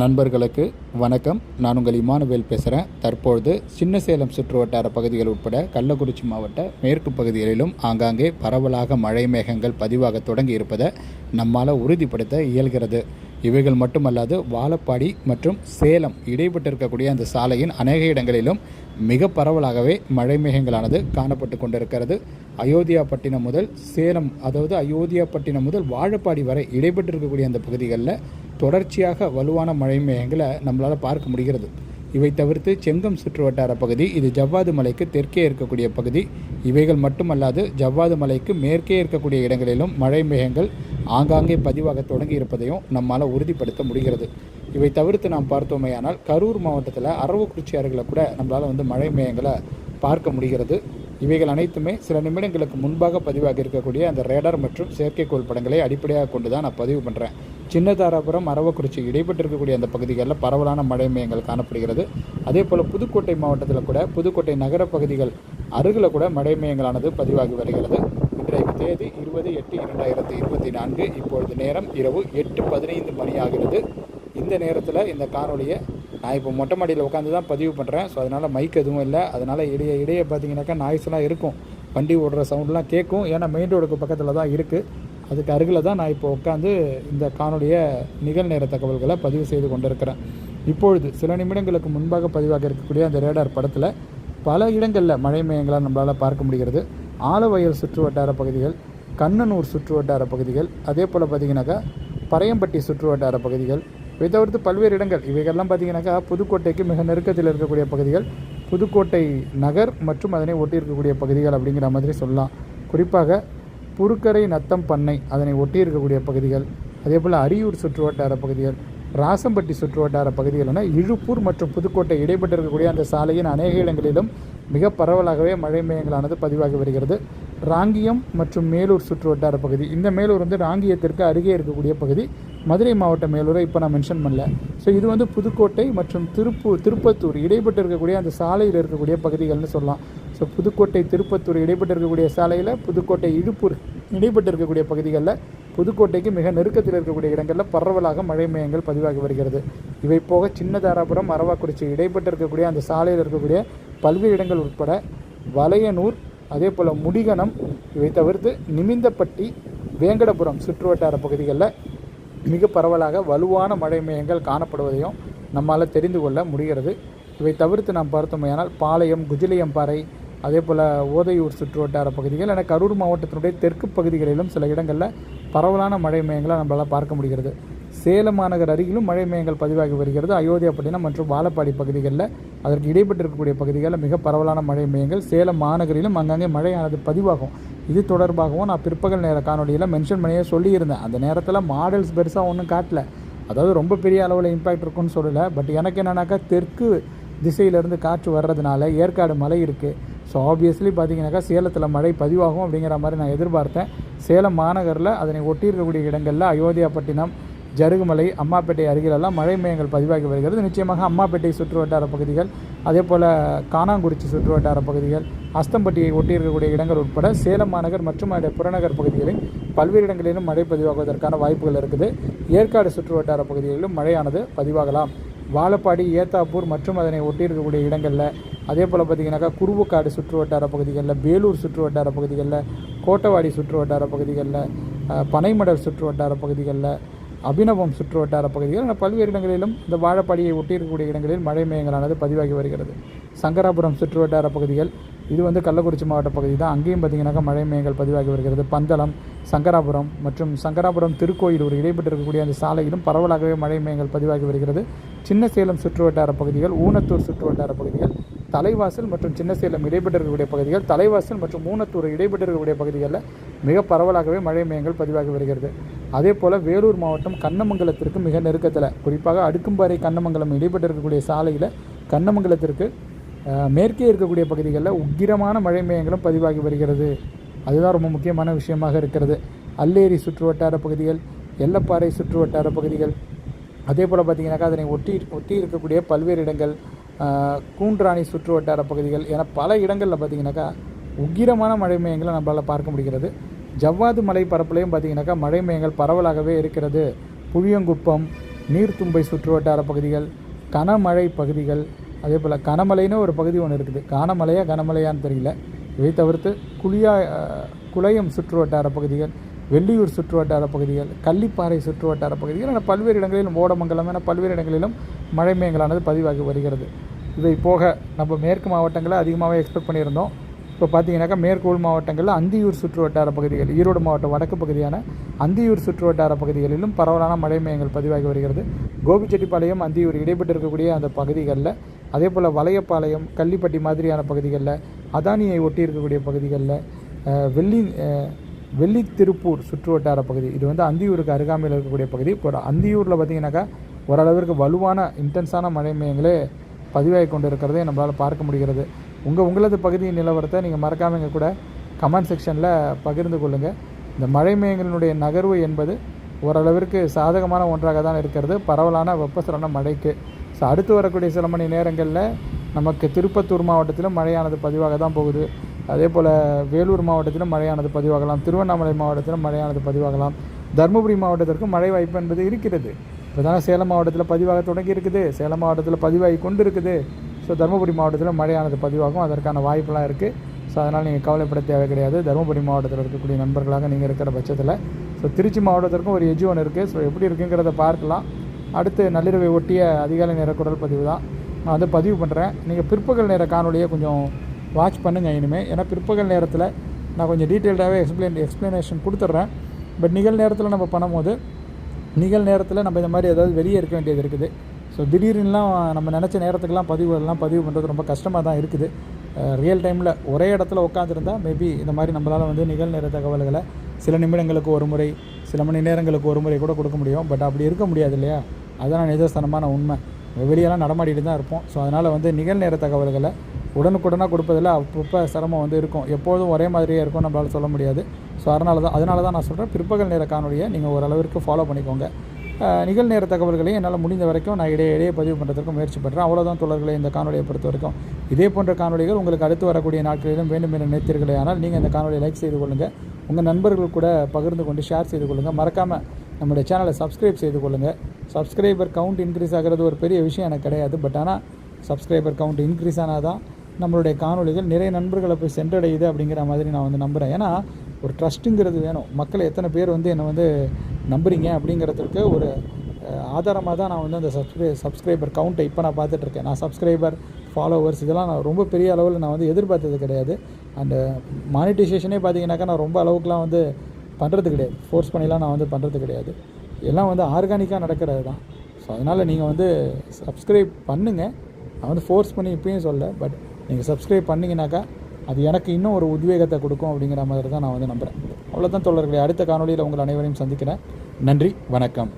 நண்பர்களுக்கு வணக்கம். நான் உங்கள் இமானுவேல் பேசுகிறேன் தற்பொழுது சின்ன சேலம் சுற்றுவட்டார பகுதிகள் உட்பட கள்ளக்குறிச்சி மாவட்ட மேற்கு பகுதிகளிலும் ஆங்காங்கே பரவலாக மழை மேகங்கள் பதிவாக தொடங்கி இருப்பதை நம்மால் உறுதிப்படுத்த இயல்கிறது. இவைகள் மட்டுமல்லாது வாழப்பாடி மற்றும் சேலம் இடைப்பட்டிருக்கக்கூடிய அந்த சாலையின் அநேக இடங்களிலும் மிக பரவலாகவே மழை மேகங்களானது காணப்பட்டு கொண்டிருக்கிறது. அயோத்தியாப்பட்டினம் முதல் சேலம் அதாவது அயோத்தியாப்பட்டினம் முதல் வாழப்பாடி வரை இடைப்பட்டிருக்கக்கூடிய அந்த பகுதிகளில் தொடர்ச்சியாக வலுவான மழை மேகங்களை நம்மளால் பார்க்க முடிகிறது. இவை தவிர்த்து செங்கம் சுற்றுவட்டார பகுதி இது ஜவ்வாது மலைக்கு தெற்கே இருக்கக்கூடிய பகுதி. இவைகள் மட்டுமல்லாது ஜவ்வாது மலைக்கு மேற்கே இருக்கக்கூடிய இடங்களிலும் மழை மேகங்கள் ஆங்காங்கே பதிவாக தொடங்கி இருப்பதையும் நம்மால் உறுதிப்படுத்த முடிகிறது. இவை தவிர்த்து நாம் பார்த்தோமேயானால் கரூர் மாவட்டத்தில் அரவக்குறிச்சி அருகில் கூட நம்மளால் வந்து மழை மேகங்களை பார்க்க முடிகிறது. இவைகள் அனைத்துமே சில நிமிடங்களுக்கு முன்பாக பதிவாக இருக்கக்கூடிய அந்த ரேடார் மற்றும் செயற்கைக்கோள் படங்களை அடிப்படையாக கொண்டு தான் நான் பதிவு பண்ணுறேன் சின்னதாராபுரம் அரவக்குறிச்சி இடைப்பட்டிருக்கக்கூடிய அந்த பகுதிகளில் பரவலான மழை மையங்கள் காணப்படுகிறது. அதே போல் புதுக்கோட்டை மாவட்டத்தில் கூட புதுக்கோட்டை நகர பகுதிகள் அருகில் கூட மழை மையங்களானது பதிவாகி வருகிறது. இன்றைக்கு தேதி இருபது எட்டு இரண்டாயிரத்தி இருபத்தி நான்கு. இப்பொழுது நேரம் இரவு எட்டு பதினைந்து மணி ஆகிறது. இந்த நேரத்தில் இந்த காணொலியை நான் இப்போ மொட்டை மாடியில் உட்காந்து தான் பதிவு பண்ணுறேன் ஸோ அதனால் மைக் எதுவும் இல்லை. அதனால் இடையே இடையே பார்த்தீங்கன்னாக்கா நாய்ஸ்லாம் இருக்கும். வண்டி ஓடுற சவுண்ட்லாம் கேட்கும். ஏன்னா மெயின் ரோடுக்கு பக்கத்தில் தான் இருக்குது அதுக்கு அருகில் தான் நான் இப்போ உட்காந்து இந்த காணொலிய நிகழ்நேர தகவல்களை பதிவு செய்து கொண்டிருக்கிறேன். இப்பொழுது சில நிமிடங்களுக்கு முன்பாக பதிவாக இருக்கக்கூடிய அந்த ரேடார் படத்தில் பல இடங்களில் மழை மேகங்களாக நம்மளால் பார்க்க முடிகிறது. ஆலவயல் சுற்று வட்டார பகுதிகள் கண்ணனூர் சுற்று வட்டார பகுதிகள் அதே போல் பார்த்திங்கனாக்கா பறையம்பட்டி சுற்று வட்டார பகுதிகள் இவை தவிர்த்து பல்வேறு இடங்கள் இவைகள்லாம் பார்த்திங்கனாக்கா புதுக்கோட்டைக்கு மிக நெருக்கத்தில் இருக்கக்கூடிய பகுதிகள். புதுக்கோட்டை நகர் மற்றும் அதனை ஒட்டி இருக்கக்கூடிய பகுதிகள் அப்படிங்கிற மாதிரி சொல்லலாம். குறிப்பாக புருக்கரை நத்தம் பண்ணை அதனை ஒட்டி இருக்கக்கூடிய பகுதிகள். அதே போல் அரியூர் சுற்றுவட்டார பகுதிகள் ராசம்பட்டி சுற்றுவட்டார பகுதிகள் என இழுப்பூர் மற்றும் புதுக்கோட்டை இடைப்பட்டு இருக்கக்கூடிய அந்த சாலையின் அநேக இடங்களிலும் மிக பரவலாகவே மழை மேயங்களானது பதிவாகி வருகிறது. ராங்கியம் மற்றும் மேலூர் சுற்றுவட்டார பகுதி இந்த மேலூர் வந்து ராங்கியத்திற்கு அருகே இருக்கக்கூடிய பகுதி. மதுரை மாவட்ட மேலூரை இப்போ நான் மென்ஷன் பண்ணல. ஸோ இது வந்து புதுக்கோட்டை மற்றும் திருப்பூர் திருப்பத்தூர் இடைப்பட்டு இருக்கக்கூடிய அந்த சாலையில் இருக்கக்கூடிய பகுதிகள்னு சொல்லலாம். ஸோ புதுக்கோட்டை திருப்பத்தூர் இடைப்பட்டு இருக்கக்கூடிய சாலையில் புதுக்கோட்டை இழுப்பூர் இடைப்பட்டு இருக்கக்கூடிய பகுதிகளில் புதுக்கோட்டைக்கு மிக நெருக்கத்தில் இருக்கக்கூடிய இடங்களில் பரவலாக மழை மேகங்கள் பதிவாகி வருகிறது. இவை போக சின்னதாராபுரம் அரவாக்குறிச்சி இடைப்பட்டு இருக்கக்கூடிய அந்த சாலையில் இருக்கக்கூடிய பல்வேறு இடங்கள் உட்பட வலையனூர் அதே போல் முடிகனம் இவை தவிர்த்து நிமிந்தப்பட்டி வேங்கடபுரம் சுற்றுவட்டார பகுதிகளில் மிக பரவலாக வலுவான மழை மேகங்கள் காணப்படுவதையும் நம்மால் தெரிந்து கொள்ள முடிகிறது. இவை தவிர்த்து நாம் பார்த்தோமையானால் பாளையம் குஜிலியம்பாறை அதே போல் ஓதையூர் சுற்றுவட்டார பகுதிகள் என கரூர் மாவட்டத்தினுடைய தெற்கு பகுதிகளிலும் சில இடங்களில் பரவலான மழை மேகங்களை நம்மளால் பார்க்க முடிகிறது. சேலம் மாநகர் அருகிலும் மழை மேகங்கள் பதிவாகி வருகிறது. அயோத்தியாப்பட்டினம் மற்றும் வாழப்பாடி பகுதிகளில் அதற்கு இடைப்பட்டிருக்கக்கூடிய பகுதிகளில் மிக பரவலான மழை மேகங்கள் சேலம் மாநகரிலும் அங்கங்கே மழையானது பதிவாகும். இது தொடர்பாகவும் நான் பிற்பகல் நேர காணொலியில் மென்ஷன் பண்ணியே சொல்லியிருந்தேன். அந்த நேரத்தில் மாடல்ஸ் பெருசாக ஒன்றும் காட்டல. அதாவது ரொம்ப பெரிய அளவில் இம்பேக்ட் இருக்குன்னு சொல்லலை. பட் எனக்கு என்னன்னாக்கா தெற்கு திசையிலேருந்து காற்று வர்றதுனால ஏற்காடு மலை இருக்குது ஸோ ஆப்வியஸ்லி பார்த்தீங்கன்னாக்கா சேலத்தில் மழை பதிவாகும் அப்படிங்கிற மாதிரி நான் எதிர்பார்த்தேன். சேலம் மாநகரில் அதனை ஒட்டியிருக்கக்கூடிய இடங்களில் அயோத்தியாப்பட்டினம் ஜருகுமலை அம்மாப்பேட்டை அருகிலெல்லாம் மழை மையங்கள் பதிவாகி வருகிறது. நிச்சயமாக அம்மாப்பேட்டை சுற்று வட்டார பகுதிகள் அதே போல் காணாங்குறிச்சி சுற்று வட்டார பகுதிகள் அஸ்தம்பட்டியை ஒட்டி இருக்கக்கூடிய இடங்கள் உட்பட சேலம் மாநகர் மற்றும் அதனுடைய புறநகர் பகுதிகளில் பல்வேறு இடங்களிலும் மழை பதிவாகுவதற்கான வாய்ப்புகள் இருக்குது. ஏற்காடு சுற்று வட்டார பகுதிகளிலும் மழையானது பதிவாகலாம். வாழப்பாடி ஏத்தாப்பூர் மற்றும் அதனை ஒட்டியிருக்கக்கூடிய இடங்களில் அதே போல் பார்த்திங்கனாக்கா குருவுக்காடு சுற்று வட்டார பகுதிகளில் வேலூர் சுற்று வட்டார பகுதிகளில் கோட்டவாடி சுற்று வட்டார பகுதிகளில் பனைமடல் சுற்று வட்டார பகுதிகளில் அபிநவம் சுற்றுவட்டார பகுதிகள் என பல்வேறு இடங்களிலும் இந்த வாழப்பாடியை ஒட்டியிருக்கக்கூடிய இடங்களில் மழை மேகங்களானது பதிவாகி வருகிறது. சங்கராபுரம் சுற்றுவட்டார பகுதிகள் இது வந்து கள்ளக்குறிச்சி மாவட்ட பகுதி தான். அங்கேயும் பார்த்தீங்கன்னாக்கா மழை மேகங்கள் பதிவாகி வருகிறது. பந்தளம் சங்கராபுரம் மற்றும் சங்கராபுரம் திருக்கோயிலூர் இடைப்பட்டு இருக்கக்கூடிய அந்த சாலையிலும் பரவலாகவே மழை மேகங்கள் பதிவாகி வருகிறது. சின்ன சேலம் சுற்றுவட்டார பகுதிகள் ஊனத்தூர் சுற்றுவட்டார பகுதிகள் தலைவாசல் மற்றும் சின்ன சேலம் இடைப்பட்டு இருக்கக்கூடிய பகுதிகள் தலைவாசல் மற்றும் மூணத்தூர் இடைப்பட்டு இருக்கக்கூடிய பகுதிகளில் மிக பரவலாகவே மழை மேகங்கள் பதிவாகி வருகிறது. அதே போல் வேலூர் மாவட்டம் கண்ணமங்கலத்திற்கு மிக நெருக்கத்தில் குறிப்பாக அடுக்கும்பாறை கண்ணமங்கலம் இடைப்பட்டு இருக்கக்கூடிய சாலையில் கண்ணமங்கலத்திற்கு மேற்கே இருக்கக்கூடிய பகுதிகளில் உக்கிரமான மழை மேகங்களும் பதிவாகி வருகிறது. அதுதான் ரொம்ப முக்கியமான விஷயமாக இருக்கிறது. அல்லேரி சுற்றுவட்டார பகுதிகள் எல்லப்பாறை சுற்றுவட்டார பகுதிகள் அதே போல் பார்த்தீங்கன்னாக்கா அதனை ஒட்டி ஒட்டி இருக்கக்கூடிய பல்வேறு இடங்கள் கூன்றாணி சுற்று வட்டார பகுதிகள் என பல இடங்களில் பார்த்தீங்கன்னாக்கா உக்கிரமான மழை மேகங்களை நம்மளால் பார்க்க முடிகிறது. ஜவ்வாது மலை பரப்புலையும் பார்த்தீங்கன்னாக்கா மழை மேகங்கள் பரவலாகவே இருக்கிறது. புளியங்குப்பம் நீர்த்தும்பை சுற்று வட்டார பகுதிகள் கனமழை பகுதிகள் அதே போல் கனமலைன்னு ஒரு பகுதி ஒன்று இருக்குது. கானமலையா கனமலையான்னு தெரியல. இதை தவிர்த்து குளியா குளையம் சுற்று வட்டார பகுதிகள் வெள்ளியூர் சுற்றுவட்டார பகுதிகள் கள்ளிப்பாறை சுற்றுவட்டார பகுதிகள் என பல்வேறு இடங்களிலும் ஓடமங்கலம் என பல்வேறு இடங்களிலும் மழை மேகங்களானது பதிவாகி வருகிறது. இதை போக நம்ம மேற்கு மாவட்டங்களில் அதிகமாகவே எக்ஸ்பெக்ட் பண்ணியிருந்தோம். இப்போ பார்த்தீங்கன்னாக்கா மேற்கு உள் மாவட்டங்களில் அந்தியூர் சுற்றுவட்டார பகுதிகள் ஈரோடு மாவட்ட வடக்கு பகுதியான அந்தியூர் சுற்றுவட்டார பகுதிகளிலும் பரவலான மழை மேயங்கள் பதிவாகி வருகிறது. கோபிச்செட்டிப்பாளையம் அந்தியூர் இடைப்பட்டு இருக்கக்கூடிய அந்த பகுதிகளில் அதே போல் வளையப்பாளையம் கள்ளிப்பட்டி மாதிரியான பகுதிகளில் அதானியை ஒட்டி இருக்கக்கூடிய பகுதிகளில் வெள்ளி அஹ், வெள்ளித்திருப்பூர் சுற்றுவட்டார பகுதி. இது வந்து அந்தியூருக்கு அருகாமையில் இருக்கக்கூடிய பகுதி. இப்போ அந்தியூரில் பார்த்தீங்கன்னாக்கா ஓரளவிற்கு வலுவான இன்டென்ஸான மழை மையங்களே பதிவாகி கொண்டு இருக்கிறதை நம்மளால் பார்க்க முடிகிறது. உங்கள் உங்களது பகுதியின் நிலவரத்தை நீங்கள் மறக்காம கூட கமெண்ட் செக்ஷனில் பகிர்ந்து கொள்ளுங்கள் இந்த மழை மேகங்களினுடைய நகர்வு என்பது ஓரளவிற்கு சாதகமான ஒன்றாக தான் இருக்கிறது. பரவலான வெப்பசலன மழைக்கு. ஸோ அடுத்து வரக்கூடிய சில மணி நேரங்களில் நமக்கு திருப்பத்தூர் மாவட்டத்திலும் மழையானது பதிவாக தான் போகுது. அதே போல் வேலூர் மாவட்டத்திலும் மழையானது பதிவாகலாம் திருவண்ணாமலை மாவட்டத்திலும் மழையானது பதிவாகலாம். தருமபுரி மாவட்டத்திற்கும் மழை வாய்ப்பு என்பது இருக்கிறது. இப்போ தானே சேலம் மாவட்டத்தில் பதிவாக தொடங்கி இருக்குது. சேலம் மாவட்டத்தில் பதிவாகி கொண்டு இருக்குது ஸோ தருமபுரி மாவட்டத்தில் மழையானது பதிவாகும். அதற்கான வாய்ப்பெல்லாம் இருக்குது ஸோ அதனால் நீங்கள் கவலைப்பட தேவை கிடையாது. தருமபுரி மாவட்டத்தில் இருக்கக்கூடிய நண்பர்களாக நீங்கள் இருக்கிற பட்சத்தில். ஸோ திருச்சி மாவட்டத்திற்கும் ஒரு எஜ்ஜு ஒன்று இருக்குது ஸோ எப்படி இருக்குங்கிறத பார்க்கலாம். அடுத்து நள்ளிரவை ஒட்டிய அதிகாலை நேர குரல் பதிவு தான். நான் வந்து பதிவு பண்ணுறேன் நீங்கள் பிற்பகல் நேர காணொலியை கொஞ்சம் வாட்ச் பண்ணுங்கள் இனிமேல் ஏன்னா பிற்பகல் நேரத்தில் நான் கொஞ்சம் டீட்டெயில்டாகவே எக்ஸ்பிளைன் எக்ஸ்ப்ளனேஷன் கொடுத்துட்றேன். பட் நிகழ் நேரத்தில் நம்ம பண்ணும்போது நிகழ் நேரத்தில் நம்ம இந்த மாதிரி ஏதாவது வெளியே இருக்க வேண்டியது இருக்குது. ஸோ திடீர்னுலாம் நம்ம நினச்ச நேரத்துக்கெல்லாம் பதிவு எல்லாம் பதிவு பண்ணுறது ரொம்ப கஷ்டமாக தான் இருக்குது. ரியல் டைமில் ஒரே இடத்துல உட்காந்துருந்தா மேபி இந்த மாதிரி நம்மளால் வந்து நிகழ்நேர தகவல்களை சில நிமிடங்களுக்கு ஒரு முறை சில மணி நேரங்களுக்கு ஒரு முறை கூட கொடுக்க முடியும். பட் அப்படி இருக்க முடியாது இல்லையா? அதான் நிதர்சனமான உண்மை. வெளியெல்லாம் நடமாடிட்டு தான் இருப்போம். ஸோ அதனால் வந்து நிகழ்நேர தகவல்களை உடனுக்குடனாக கொடுப்பதில் அப்பப்போ சிரமம் வந்து இருக்கும். எப்போதும் ஒரே மாதிரியே இருக்கும் நம்மளால் சொல்ல முடியாது. ஸோ அதனால தான் அதனால தான் நான் சொல்கிறேன் பிற்பகல் நேர காணொலியை நீங்கள் ஓரளவிற்கு ஃபாலோ பண்ணிக்கோங்க. நிகழ்நேர தகவல்களையும் என்னால் முடிந்த வரைக்கும் நான் இடையே இடையே பதிவு பண்ணுறதுக்கு முயற்சி பண்ணுறேன் அவ்வளோதான் தொடர்களை இந்த காணொலியை பொறுத்த வரைக்கும். இதே போன்ற காணொலிகள் உங்களுக்கு அடுத்து வரக்கூடிய நாட்களிலும் வேண்டும் என நினைத்தீர்களே ஆனால் நீங்கள் இந்த காணொலியை லைக் செய்து கொள்ளுங்கள் உங்கள் நண்பர்கள் கூட பகிர்ந்து கொண்டு ஷேர் செய்து கொள்ளுங்கள் மறக்காமல் நம்முடைய சேனலை சப்ஸ்கிரைப் செய்து கொள்ளுங்கள் சப்ஸ்கிரைபர் கவுண்ட் இன்க்ரீஸ் ஆகிறது ஒரு பெரிய விஷயம் எனக்கு கிடையாது. பட் ஆனால் சப்ஸ்கிரைபர் கவுண்ட் இன்க்ரீஸ் ஆனால் தான் நம்மளுடைய காணொளிகள் நிறைய நண்பர்களை போய் சென்றடையுது அப்படிங்கிற மாதிரி நான் வந்து நம்புகிறேன் ஏன்னா ஒரு ட்ரஸ்ட்டுங்கிறது வேணும். மக்கள் எத்தனை பேர் வந்து என்னை வந்து நம்புறீங்க அப்படிங்கிறதுக்கு ஒரு ஆதாரமாக தான் நான் வந்து அந்த சப்ஸ்கிரை சப்ஸ்கிரைபர் கவுண்ட்டை இப்போ நான் பார்த்துட்ருக்கேன். நான் சப்ஸ்கிரைபர் ஃபாலோவர்ஸ் இதெல்லாம் நான் ரொம்ப பெரிய அளவில் நான் வந்து எதிர்பார்த்தது கிடையாது. அண்டு மானிட்டைசேஷனே பார்த்தீங்கன்னாக்கா நான் ரொம்ப அளவுக்குலாம் வந்து பண்ணுறது கிடையாது. ஃபோர்ஸ் பண்ணிலாம் நான் வந்து பண்ணுறது கிடையாது. எல்லாம் வந்து ஆர்கானிக்காக நடக்கிறது தான் ஸோ அதனால் நீங்கள் வந்து சப்ஸ்கிரைப் பண்ணுங்கள் நான் வந்து ஃபோர்ஸ் பண்ணி இப்பயும் சொல்ல பட் நீங்கள் சப்ஸ்கிரைப் பண்ணிங்கனாக்கா அது எனக்கு இன்னும் ஒரு உத்வேகத்தை கொடுக்கும் அப்படிங்கிற மாதிரி தான் நான் வந்து நம்புகிறேன் அவ்வளோதான் தொடர்களை அடுத்த காணொலியில் உங்கள் அனைவரையும் சந்திக்கிறேன். நன்றி வணக்கம்.